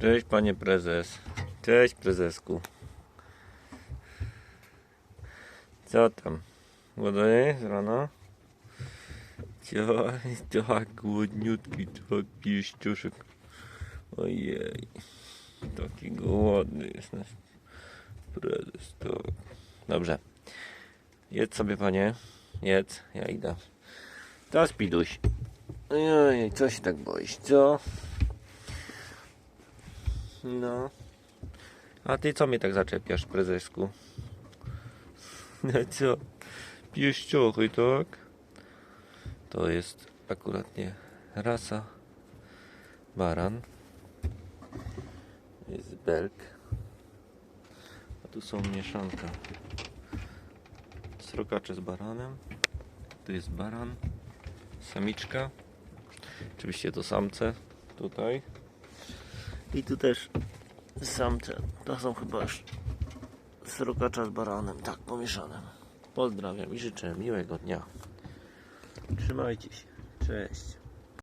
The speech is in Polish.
Cześć panie prezes. Cześć prezesku. Co tam? Głodny z rana? Tak głodniutki, tak pieściuszek. Ojej. Taki głodny jest nasz prezes. To... Dobrze. Jedz sobie panie. Jedz. Ja idę. To spiduś. Ojej, co się tak boisz, co? No. A ty co mnie tak zaczepiasz, prezesku? No co? Pieściochy, tak? To jest akuratnie rasa baran. Jest belk. A tu są mieszanka. Srokacze z baranem. Tu jest baran. Samiczka. Oczywiście to samce. Tutaj. I tu też samce. To są chyba już srokacza z baranem. Tak, pomieszanym. Pozdrawiam i życzę miłego dnia. Trzymajcie się. Cześć.